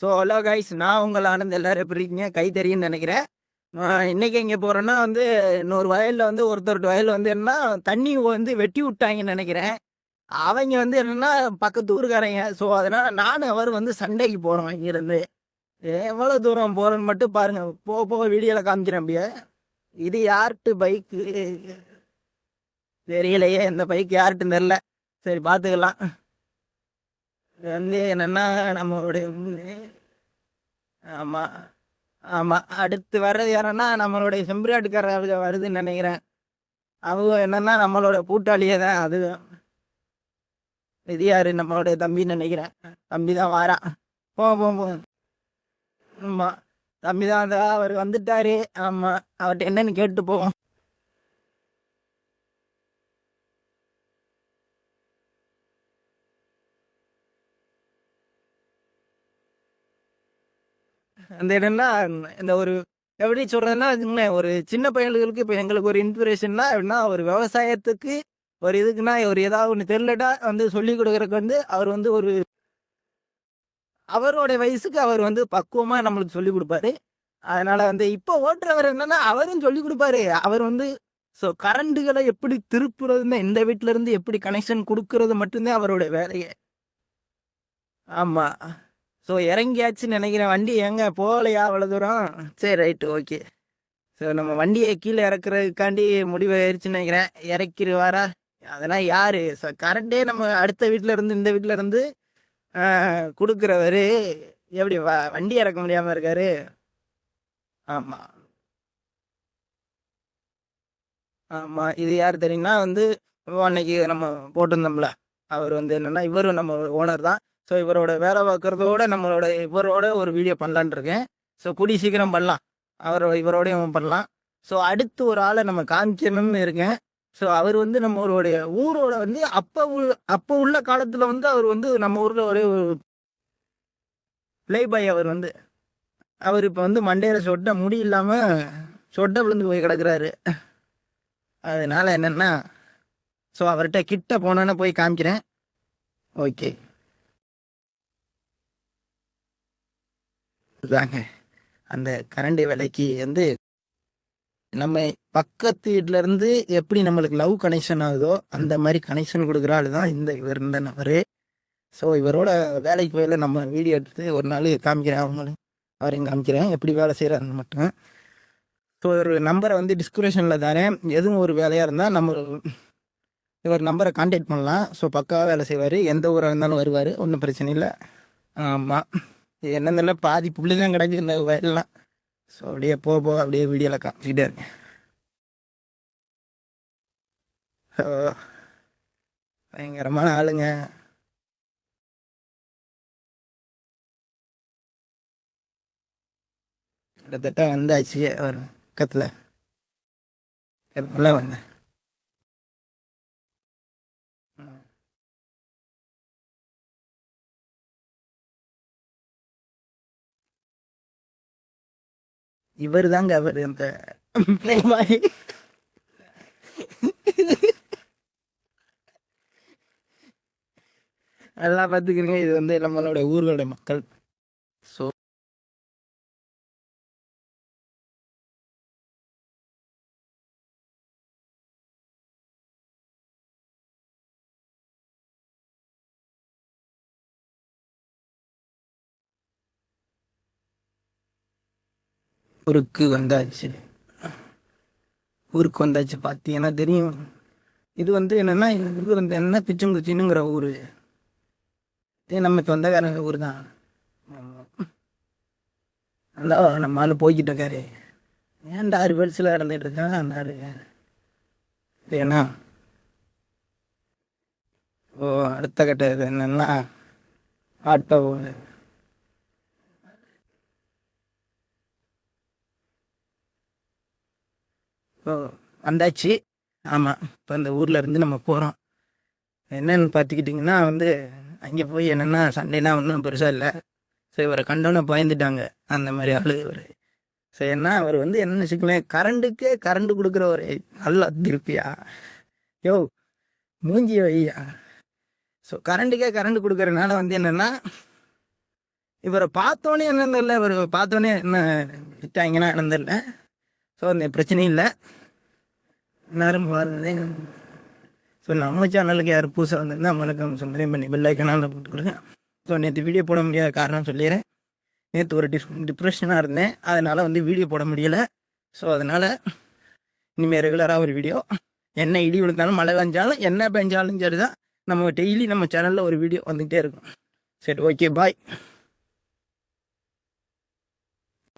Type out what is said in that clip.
So hello guys நான் உங்கள் ஆனந்த் எல்லோரும் எப்படி இருக்கீங்க? கை தெரியும்னு நினைக்கிறேன். நான் இன்னைக்கு எங்கே போகிறேன்னா வந்து இன்னொரு வயலில் வந்து ஒருத்தர் வயலில் வந்து என்னன்னா தண்ணி வந்து வெட்டி விட்டாங்கன்னு நினைக்கிறேன். அவங்க வந்து என்னன்னா பக்கத்து ஊருக்காரங்க. ஸோ அதனால் நானும் அவர் வந்து சண்டைக்கு போகிறோம் இங்கேருந்து. எவ்வளோ தூரம் போகிறேன்னு மட்டும் பாருங்கள் போக போக வீடியோவில் காமிக்கிறேன் அப்படியே. இது யார்கிட்ட பைக்கு? தெரியலையே. இந்த பைக் யார்கிட்ட தெரில சரி பார்த்துக்கலாம். இது வந்து என்னன்னா நம்மளுடைய ஆமாம் ஆமாம் அடுத்து வர்றது யாருன்னா நம்மளுடைய செம்பிராட்டுக்காரர் வருதுன்னு நினைக்கிறேன். அவங்க என்னன்னா நம்மளோட கூட்டாளியே தான். அது இது நம்மளுடைய தம்பின்னு நினைக்கிறேன். தம்பி தான் வாரான் போ போ போ. ஆமாம் தம்பி தான் அவர் வந்துட்டாரு. ஆமாம் அவர்கிட்ட என்னன்னு கேட்டு போவோம். அந்த இடம்னா இந்த ஒரு எப்படி சொல்றதுன்னா ஒரு சின்ன பையன்களுக்கு இப்போ எங்களுக்கு ஒரு இன்ஸ்பிரேஷன்னா எப்படின்னா ஒரு விவசாயத்துக்கு ஒரு இதுக்குன்னா ஒரு ஏதாவது ஒன்று தெரிலட்டா வந்து சொல்லி கொடுக்குறதுக்கு வந்து அவர் வந்து ஒரு அவரோட வயசுக்கு அவர் வந்து பக்குவமாக நம்மளுக்கு சொல்லி கொடுப்பாரு. அதனால வந்து இப்போ ஓட்டுறவர் என்னன்னா அவரும் சொல்லி கொடுப்பாரு. அவர் வந்து ஸோ கரண்ட்டுகளை எப்படி திருப்புறதுன்னு இந்த வீட்ல இருந்து எப்படி கனெக்ஷன் கொடுக்கறது மட்டும்தான் அவரோட வேலையே. ஆமாம் ஸோ இறங்கியாச்சுன்னு நினைக்கிறேன். வண்டி எங்க? போகலையா? அவ்வளோ தூரம். சரி ரைட்டு ஓகே ஸோ நம்ம வண்டியை கீழே இறக்குறதுக்காண்டி முடிவாயிருச்சுன்னு நினைக்கிறேன். இறக்கிடுவாரா? அதெல்லாம் யாரு? ஸோ கரண்டே நம்ம அடுத்த வீட்டில் இருந்து இந்த வீட்டில் இருந்து கொடுக்குறவர் எப்படி வ வண்டி இறக்க முடியாமல் இருக்காரு? ஆமாம் ஆமாம் இது யார் தெரியும்னா வந்து அன்னைக்கு நம்ம போட்டிருந்தோம்ல. அவர் வந்து என்னென்னா இவரும் நம்ம ஓனர் தான். ஸோ இவரோட வேலை பார்க்குறதோட நம்மளோட இவரோட ஒரு வீடியோ பண்ணலான்னு இருக்கேன். ஸோ கூடி சீக்கிரம் பண்ணலாம். அவரோட இவரோடையும் பண்ணலாம். ஸோ அடுத்து ஒரு ஆளை நம்ம காமிக்கணும்னு இருக்கேன். ஸோ அவர் வந்து நம்மளுடைய ஊரோட வந்து அப்போ உள்ள அப்போ உள்ள காலத்தில் வந்து அவர் வந்து நம்ம ஊரில் ஒரே ஒரு ப்ளே பாய் அவர் வந்து. அவர் இப்போ வந்து மண்டையில் சொட்ட முடி இல்லாமல் சொட்டை விழுந்து போய் கிடக்குறாரு. அதனால என்னென்னா ஸோ அவர்கிட்ட கிட்ட போனோன்னே போய் காமிக்கிறேன். ஓகே தாங்க அந்த கரண்ட் விலைக்கு வந்து நம்ம பக்கத்து வீட்ல இருந்து எப்படி நம்மளுக்கு லவ் கனெக்ஷன் ஆகுதோ அந்த மாதிரி கனெக்ஷன் கொடுக்குற ஆளு தான் இந்த இவர் இந்த நபர். ஸோ இவரோட வேலைக்கு போயில நம்ம வீடியோ எடுத்து ஒரு நாள் காமிக்கிறேன். அவங்களும் அவரையும் காமிக்கிறேன். எப்படி வேலை செய்கிறாருன்னு மட்டும். ஸோ ஒரு நம்பரை வந்து டிஸ்கிரிப்ஷனில் தரேன். எதுவும் ஒரு வேலையாக இருந்தால் நம்ம இவர் நம்பரை கான்டாக்ட் பண்ணலாம். ஸோ பக்காவாக வேலை செய்வார். எந்த ஊராக இருந்தாலும் வருவார். ஒன்றும் பிரச்சனை இல்லை. ஆமாம் என்னதில்ல பாதி புள்ளி தான் கிடக்கு இந்த வயல்லாம். ஸோ அப்படியே போக போக அப்படியே வீடியோவில் காமிச்சிக்கிட்டே இருக்கேன். ஸோ பயங்கரமான ஆளுங்க. கிட்டத்தட்ட வந்தாச்சு ஒரு பக்கத்தில். எப்பெல்லாம் வந்தேன். இவர் தாங்க அவர் அந்த playboy. நல்லா பார்த்துக்கிறீங்க இது வந்து நம்மளோட ஊர்களோட மக்கள் ஊருக்கு வந்தாச்சு. ஊருக்கு வந்தாச்சு பார்த்தீங்கன்னா தெரியும். இது வந்து என்னென்னா இந்த ஊர் வந்து என்ன பிச்சுங்குச்சின்னுங்கிற ஊர். இது நம்ம சொந்தக்கார ஊர் தான். நல்லா நம்ம ஆள் போய்கிட்டு இருக்காரு. ஏன்டா ஆறு பெருசில் இறந்துட்டு இருக்கான் அண்ணாரு ஏன்னா ஓ அடுத்த கட்ட இது ஆட்டோ வந்தாச்சு. ஆமாம் இப்போ அந்த ஊரில் இருந்து நம்ம போகிறோம் என்னன்னு பார்த்துக்கிட்டிங்கன்னா வந்து அங்கே போய் என்னென்னா சண்டைனா ஒன்றும் பெருசாக இல்லை. ஸோ இவரை கண்டோன்னே பயந்துட்டாங்க. அந்த மாதிரி ஆளு இவர். ஸோ என்ன அவர் வந்து என்னென்னு வச்சுக்கலேன் கரண்ட்டுக்கே கரண்ட்டு கொடுக்குற ஒரு நல்ல திருப்பியா யோ மூஞ்சி வையா ஸோ கரண்ட்டுக்கே கரண்ட் கொடுக்குறனால வந்து என்னென்னா இவரை பார்த்தோன்னே என்னன்னு தெரில இவர் பார்த்தோன்னே என்ன விட்டாங்கன்னா என்னன்னு தெரில ஸோ அந்த பிரச்சனையும் இல்லை. நேரம் வருது ஸோ நம்ம சேனலுக்கு யார் புதுசாக வந்திருந்தால் மறக்காம சந்தேகம் பண்ணி பெல்லைக்கனால போட்டு கொடுங்க. ஸோ நேற்று வீடியோ போட முடியாத காரணம் சொல்லிடுறேன். நேற்று ஒரு டிஸ் டிப்ரெஷனாக இருந்தேன். அதனால் வந்து வீடியோ போட முடியலை. ஸோ அதனால் இனிமேல் ரெகுலராக ஒரு வீடியோ என்ன இடி விழுந்தாலும் மழை பெஞ்சாலும் என்ன பெஞ்சாலும் சரி தான் நம்ம டெய்லி நம்ம சேனலில் ஒரு வீடியோ வந்துகிட்டே இருக்கும். சரி ஓகே பாய்